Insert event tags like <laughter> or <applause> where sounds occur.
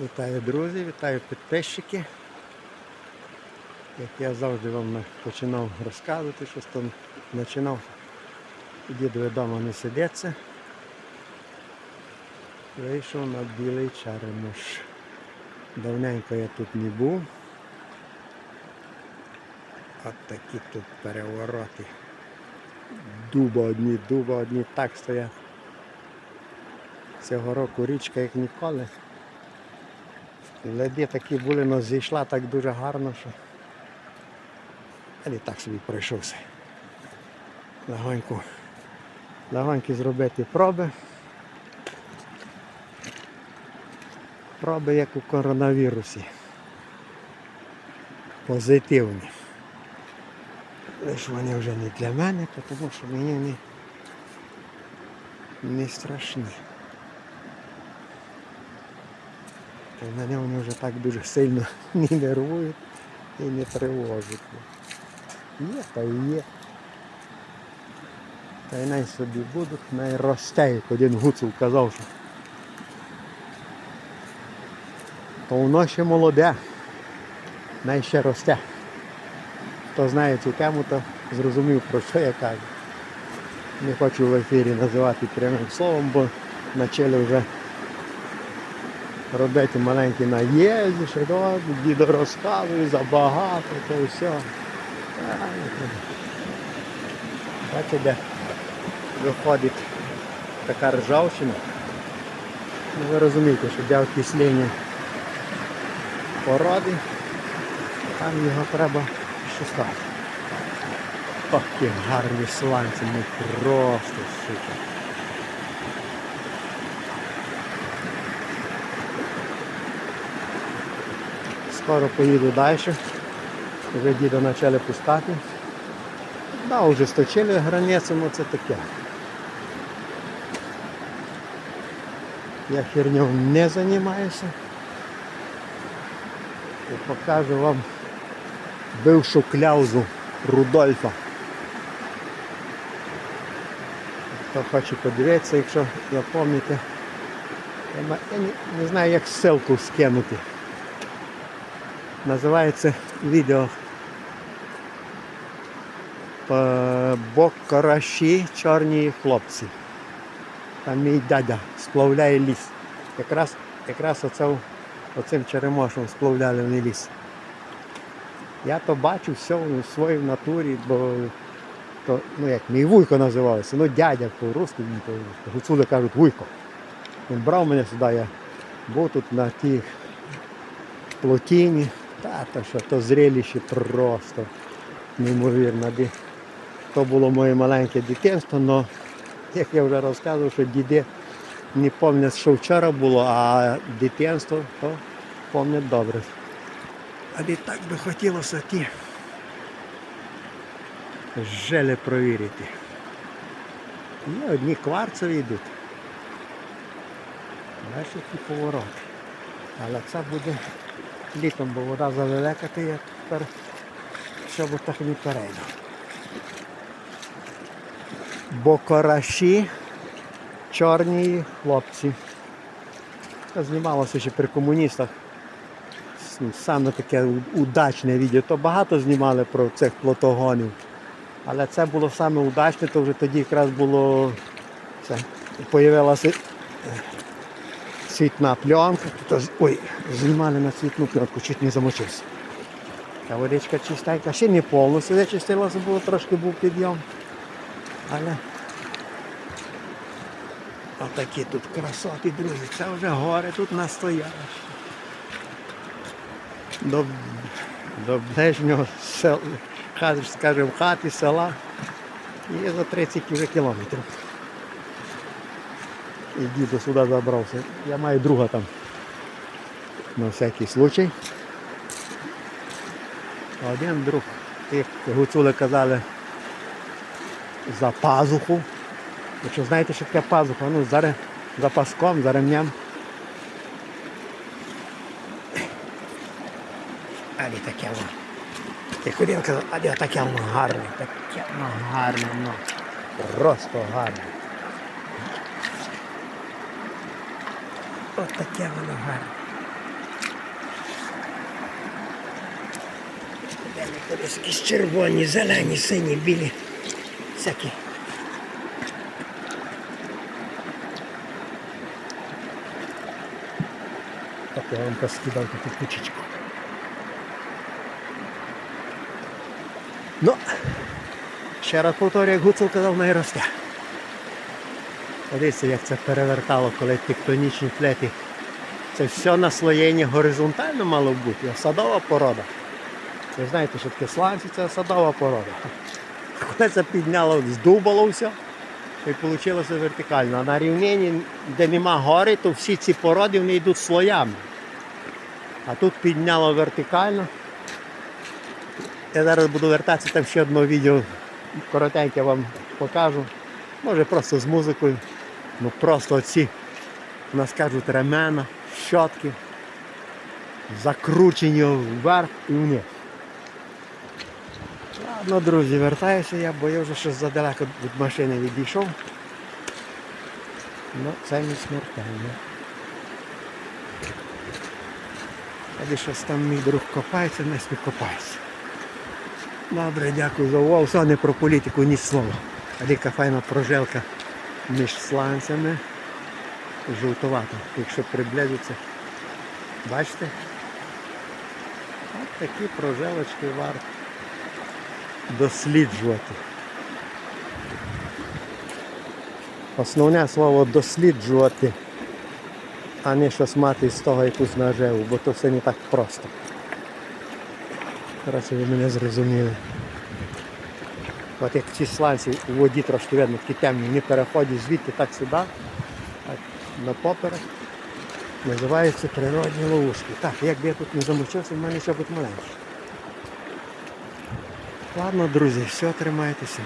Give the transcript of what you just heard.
Вітаю друзі, вітаю підписчики. Як я завжди вам починав розказувати, щось там починав. Діду вдома не сидеться. Вийшов на білий черемош. Давненько я тут не був. От такі тут перевороти. Дуба одні, дуба одні так стоять. Цього року річка як ніколи. Леди такі були, але зійшла так дуже гарно, що але так собі пройшовся. Легонько, легонько зробити проби. Проби як у коронавірусі. Позитивні. Лиш вони вже не для мене, тому що мені не, не страшні. Й мене вони вже так дуже сильно <laughs> не нервують і не тривожать. Є, та й є. Та й най собі будуть, най росте, як один гуцул казав, що то воно ще молоде, най ще росте. Хто знає цю тему, то зрозумів про що я кажу. Не хочу в ефірі називати прямим словом, бо почали вже робити маленькі наїзди, що то дідо розказує забагато, то все. Бачите, де виходить така ржавчина. Ну, ви розумієте, що для окислення породи там його треба шукати. Такі гарні сланці, ну просто супер. Скоро поїду далі. Вже діда почали пускати. Да, вже сточили границю, ну це таке. Я херню не займаюся. І покажу вам бившу кляузу Рудольфа. Хто хоче подивитися, якщо запам'ятаєте. Я, не знаю, як ссылку скинути. Називається відео «По- Бокараші чорні хлопці. Там мій дядя сплавляє ліс. Якраз, якраз оце, оцим черемошем сплавляли вони ліс. Я то бачу все у своїй натурі, бо то, ну як мій вуйко називався, ну дядя по-русски, він гуцули кажуть вуйко. Він брав мене сюди, я був тут на тій плотині. Та то що, то зрелище просто неймовірно. То було моє маленьке дитинство, але як я вже розказував, що діди не пам'ятають, що вчора було, а дитинство то пам'ятають добре. Але так би хотілося ті желе провірити. Є одні кварцеві йдуть. Бачиш, які повороти. Але це буде літом, бо вода завелика, то я тепер в чоботах не перейду. Бокораші, чорні хлопці. Це знімалося ще при комуністах. Саме таке удачне відео. То багато знімали про цих плотогонів. Але це було саме удачне, то вже тоді якраз було це, появилася цвітна пленка. Тут, ой, знімали на цвітну пленку, чуть не замочився. Та водичка чистенька, ще не повністю вичистилася, було трошки був підйом. Але отакі тут красоти, друзі, це вже гори тут настоящі. До, до ближнього села, скажімо, хати, села є за 30 вже кілометрів. І діду сюди забрався. Я маю друга там. На всякий случай. Один друг, як гуцули казали, за пазуху. Якщо знаєте, що таке пазуха, ну зараз за паском, за ремням. Але таке воно. Як один казав, але таке воно гарне, таке воно гарне, ну. Просто гарне. От таке воно гарне. Колоски червоні, зелені, сині, білі, всякі. Так я вам поскидав таку кучечку. Ну, ще раз повторюю, як Гуцул казав, найросте росте. Подивіться, як це перевертало, коли тектонічні плети. Це все наслоєння горизонтально мало бути, а садова порода. Ви знаєте, що таке сланці це садова порода. Коли це підняло, здубало все, і вийшло вертикально. А на рівнині, де нема гори, то всі ці породи вони йдуть слоями. А тут підняло вертикально. Я зараз буду вертатися, там ще одне відео коротеньке вам покажу. Може просто з музикою. Ну просто оці, у нас кажуть, ремена, щотки, закручені вверх і вниз. Ладно, друзі, вертаюся я, бо я вже щось задалеко від машини відійшов. Ну, це не смертельно. Тоді щось там мій друг копається, не копається. Добре, дякую за увагу. Все не про політику, ні слова. А файна прожилка між сланцями. Жовтувата, якщо приблизиться. Бачите? От такі прожилочки варто досліджувати. Основне слово досліджувати, а не щось мати з того якусь наживу, бо то все не так просто. Коротше, ви мене зрозуміли. От як ці сланці у воді трошки видно, такі темні, вони переходять звідти так сюди, так, на поперек. Називаються природні ловушки. Так, якби я тут не замочився, в мене ще буде маленький. Ладно, друзі, все, тримайтеся.